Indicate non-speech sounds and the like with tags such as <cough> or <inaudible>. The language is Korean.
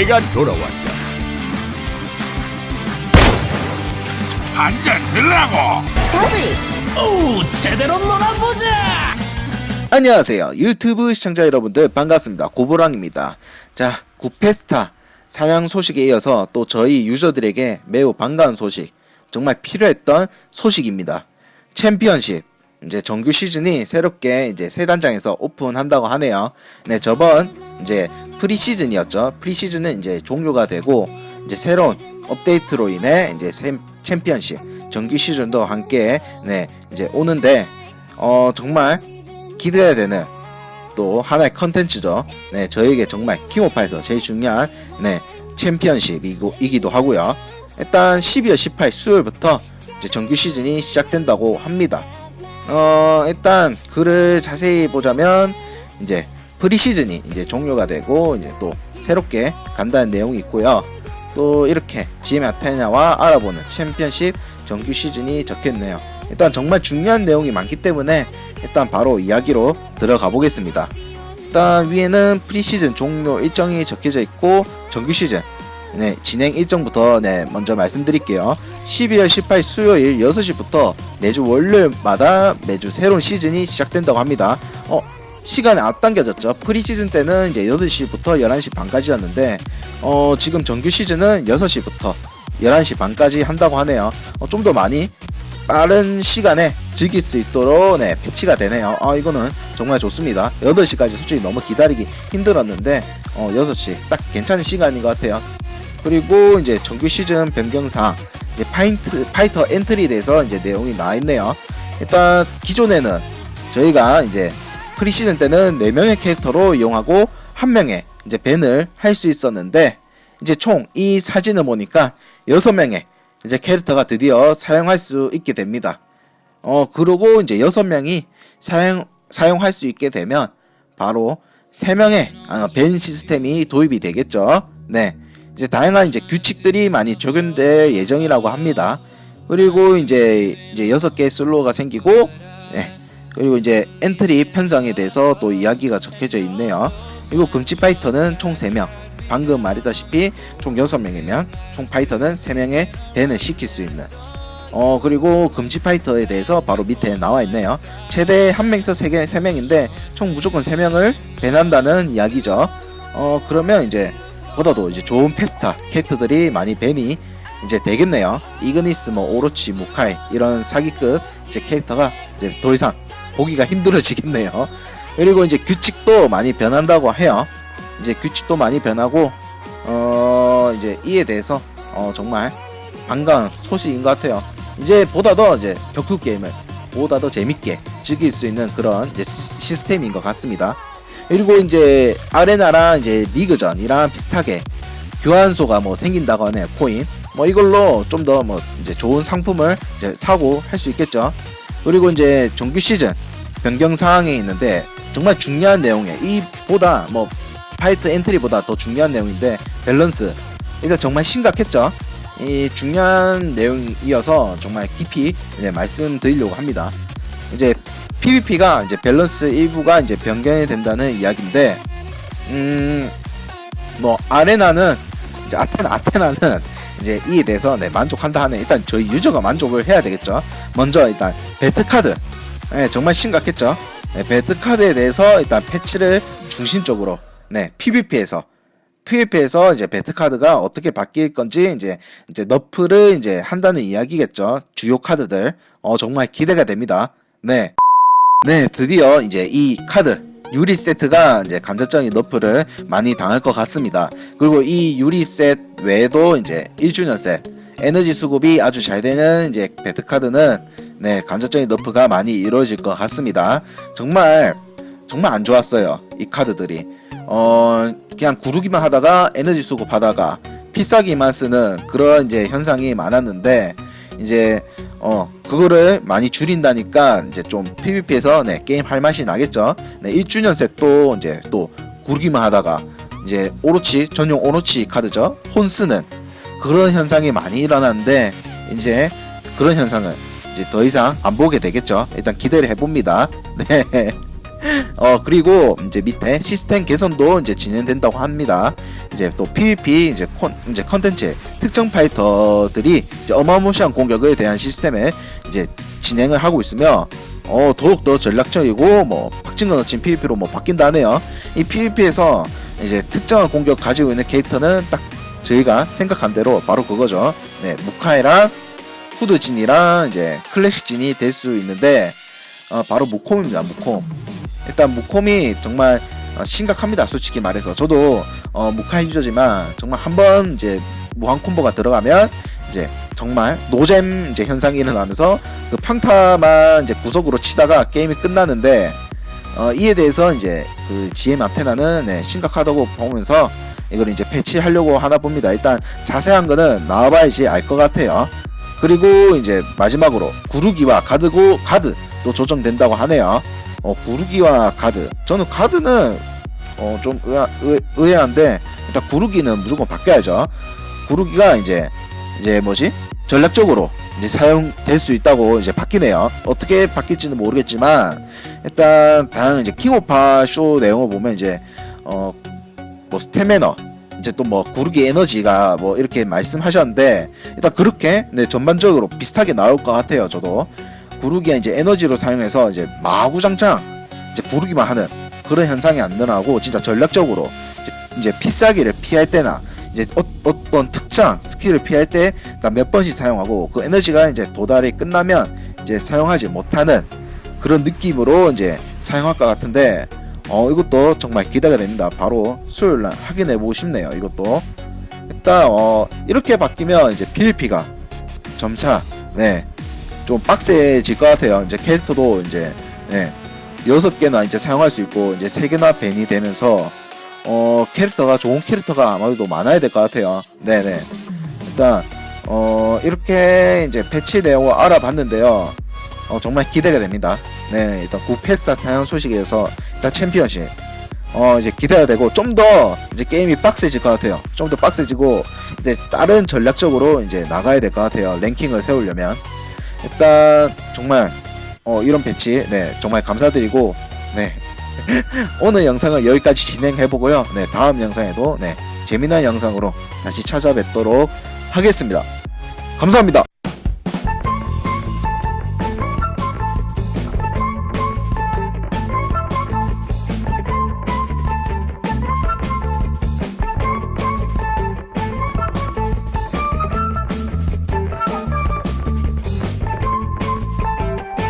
내가 돌아왔다. 한잔 들라고 오, 제대로 놀아보자. 안녕하세요. 유튜브 시청자 여러분들 반갑습니다. 고보랑입니다. 자, 구페스타 사양 소식에 이어서 또 저희 유저들에게 매우 반가운 소식, 정말 필요했던 소식입니다. 챔피언십 이제 정규 시즌이 새롭게 이제 세 단장에서 오픈한다고 하네요. 네, 저번 이제 프리 시즌이었죠. 프리 시즌은 이제 종료가 되고 이제 새로운 업데이트로 인해 이제 샘- 챔피언십 정규 시즌도 함께 네 이제 오는데 어 정말 기대해야 되는 또 하나의 컨텐츠죠. 네, 저에게 정말 킹오파에서 제일 중요한 네 챔피언십이기도 하고요. 일단 12월 18일 수요일부터 이제 정규 시즌이 시작된다고 합니다. 어 일단 글을 자세히 보자면 이제 프리 시즌이 이제 종료가 되고 이제 또 새롭게 간다는 내용이 있고요. 또 이렇게 GM 아테나와 알아보는 챔피언십 정규 시즌이 적혀있네요. 일단 정말 중요한 내용이 많기 때문에 일단 바로 이야기로 들어가 보겠습니다. 일단 위에는 프리시즌 종료 일정이 적혀져 있고 정규 시즌 네, 진행 일정부터 네, 먼저 말씀드릴게요. 12월 18일 수요일 6시부터 매주 월요일마다 매주 새로운 시즌이 시작된다고 합니다. 어, 시간이 앞당겨졌죠. 프리시즌 때는 이제 8시부터 11시 반까지였는데 어, 지금 정규 시즌은 6시부터 11시 반까지 한다고 하네요. 어, 좀 더 많이 빠른 시간에 즐길 수 있도록 네, 패치가 되네요. 아, 이거는 정말 좋습니다. 8시까지 솔직히 너무 기다리기 힘들었는데 어, 6시 딱 괜찮은 시간인 것 같아요. 그리고 이제 정규 시즌 변경상 이제 파인트 파이터 엔트리에 대해서 이제 내용이 나와 있네요. 일단 기존에는 저희가 이제 프리시즌 때는 4명의 캐릭터로 이용하고 한 명의 이제 밴을 할 수 있었는데 이제 총 이 사진을 보니까 6명의 이제 캐릭터가 드디어 사용할 수 있게 됩니다. 어 그러고 이제 6명이 사용 사용할 수 있게 되면 바로 3명의 아, 밴 시스템이 도입이 되겠죠. 네. 이제 다양한 이제 규칙들이 많이 적용될 예정이라고 합니다. 그리고 이제 이제 6개 슬로우가 생기고 네. 그리고 이제 엔트리 편성에 대해서 또 이야기가 적혀져 있네요. 그리고 금치 파이터는 총 3명. 방금 말했다시피 총 6명이면 총 파이터는 3명의 밴을 시킬 수 있는 어 그리고 금지 파이터에 대해서 바로 밑에 나와 있네요. 최대 한 명에서 세 개, 세 명인데 총 무조건 세 명을 밴한다는 이야기죠. 어 그러면 이제 보다도 이제 좋은 페스타 캐릭터들이 많이 밴이 이제 되겠네요. 이그니스, 뭐 오로치, 무카이 이런 사기급 이제 캐릭터가 이제 더 이상 보기가 힘들어지겠네요. 그리고 이제 규칙도 많이 변한다고 해요. 이제 규칙도 많이 변하고 어 이제 이에 대해서 어 정말 반가운 소식인 것 같아요. 이제 보다 더 이제 격투 게임을 보다 더 재밌게 즐길 수 있는 그런 이제 시- 시스템인 것 같습니다. 그리고 이제 아레나랑 이제 리그전이랑 비슷하게 교환소가 뭐 생긴다고 하네요. 코인. 뭐 이걸로 좀 더 뭐 이제 좋은 상품을 이제 사고 할 수 있겠죠. 그리고 이제 정규 시즌 변경 사항에 있는데 정말 중요한 내용에 이보다 뭐 파이트 엔트리보다 더 중요한 내용인데 밸런스 이거 정말 심각했죠. 이 중요한 내용이어서 정말 깊이 이제 말씀드리려고 합니다. 이제 PVP가 이제 밸런스 일부가 이제 변경이 된다는 이야기인데, 음, 뭐 아레나는 이제 아테나 아테나는 이제 이에 대해서 네, 만족한다 하네. 일단 저희 유저가 만족을 해야 되겠죠. 먼저 일단 배트 카드, 네, 정말 심각했죠. 네, 배트 카드에 대해서 일단 패치를 중심적으로 네 PVP에서 PVP에서 이제 배트 카드가 어떻게 바뀔 건지 이제 이제 너프를 이제 한다는 이야기겠죠. 주요 카드들 어 정말 기대가 됩니다. 네. 네, 드디어 이제 이 카드 유리 세트가 이제 간접적인 너프를 많이 당할 것 같습니다. 그리고 이 유리 셋 외에도 이제 1주년 셋 에너지 수급이 아주 잘 되는 이제 배트 카드는 네, 간접적인 너프가 많이 이루어질 것 같습니다. 정말 정말 안 좋았어요. 이 카드들이. 어, 그냥 구르기만 하다가 에너지 수급하다가 필살기만 쓰는 그런 이제 현상이 많았는데 이제 어 그거를 많이 줄인다니까 이제 좀 PVP에서 네 게임 할 맛이 나겠죠. 네 1주년 셋도 이제 또 구르기만 하다가 이제 오로치 전용 오로치 카드죠. 혼 쓰는 그런 현상이 많이 일어났는데 이제 그런 현상을 이제 더 이상 안 보게 되겠죠. 일단 기대를 해봅니다. <laughs> 네. 어 그리고 이제 밑에 시스템 개선도 이제 진행된다고 합니다. 이제 또 PVP 이제 콘 이제 컨텐츠 특정 파이터들이 이제 어마무시한 공격에 대한 시스템에 이제 진행을 하고 있으며 어 더욱 더 전략적이고 뭐 박진거 넣친 PVP로 뭐 바뀐다네요. 이 PVP에서 이제 특정한 공격 가지고 있는 캐릭터는 딱 저희가 생각한 대로 바로 그거죠. 네 무카이랑 후드진이랑 이제 클래식진이 될 수 있는데 어, 바로 무콤입니다. 무콤. 일단 무콤이 정말 어, 심각합니다. 솔직히 말해서 저도 어, 무카이 유저지만 정말 한번 이제 무한 콤보가 들어가면 이제 정말 노잼 이제 현상이 일어나면서 그 평타만 이제 구석으로 치다가 게임이 끝나는데 어, 이에 대해서 이제 그 GM 아테나는 네, 심각하다고 보면서 이걸 이제 패치하려고 하나 봅니다. 일단 자세한 거는 나와봐야지 알 것 같아요. 그리고 이제 마지막으로 구르기와 가드고 가드도 조정된다고 하네요. 어, 구르기와 가드. 저는 가드는 어, 좀 의아, 의, 의아한데 일단 구르기는 무조건 바뀌어야죠. 구르기가 이제 이제 뭐지? 전략적으로 이제 사용될 수 있다고 이제 바뀌네요. 어떻게 바뀔지는 모르겠지만 일단 다양한 이제 킹오파 쇼 내용을 보면 이제 어 뭐 스태미너 이제 또 뭐 구르기 에너지가 뭐 이렇게 말씀하셨는데 일단 그렇게 네 전반적으로 비슷하게 나올 것 같아요. 저도 구르기가 이제 에너지로 사용해서 이제 마구장창 이제 구르기만 하는 그런 현상이 안 일어나고 진짜 전략적으로 이제, 피싸기를 피할 때나 이제 어, 어떤 특정 스킬을 피할 때 몇 번씩 사용하고 그 에너지가 이제 도달이 끝나면 이제 사용하지 못하는 그런 느낌으로 이제 사용할 것 같은데 어 이것도 정말 기대가 됩니다. 바로 수요일 날 확인해 보고 싶네요. 이것도 일단 어 이렇게 바뀌면 이제 PVP가 점차 네 좀 빡세질 것 같아요. 이제 캐릭터도 이제 네 여섯 개나 이제 사용할 수 있고 이제 세 개나 밴이 되면서 어 캐릭터가 좋은 캐릭터가 아마도 많아야 될 것 같아요. 네네 일단 어 이렇게 이제 패치 내용을 알아봤는데요. 어 정말 기대가 됩니다. 네 일단 구패스타 사용 소식에서 일단 챔피언십 어 이제 기대가 되고 좀 더 이제 게임이 빡세질 것 같아요. 좀 더 빡세지고 이제 다른 전략적으로 이제 나가야 될 것 같아요. 랭킹을 세우려면 일단 정말 어 이런 배치 네 정말 감사드리고 네 <laughs> 오늘 영상은 여기까지 진행해 보고요. 네 다음 영상에도 네 재미난 영상으로 다시 찾아뵙도록 하겠습니다. 감사합니다.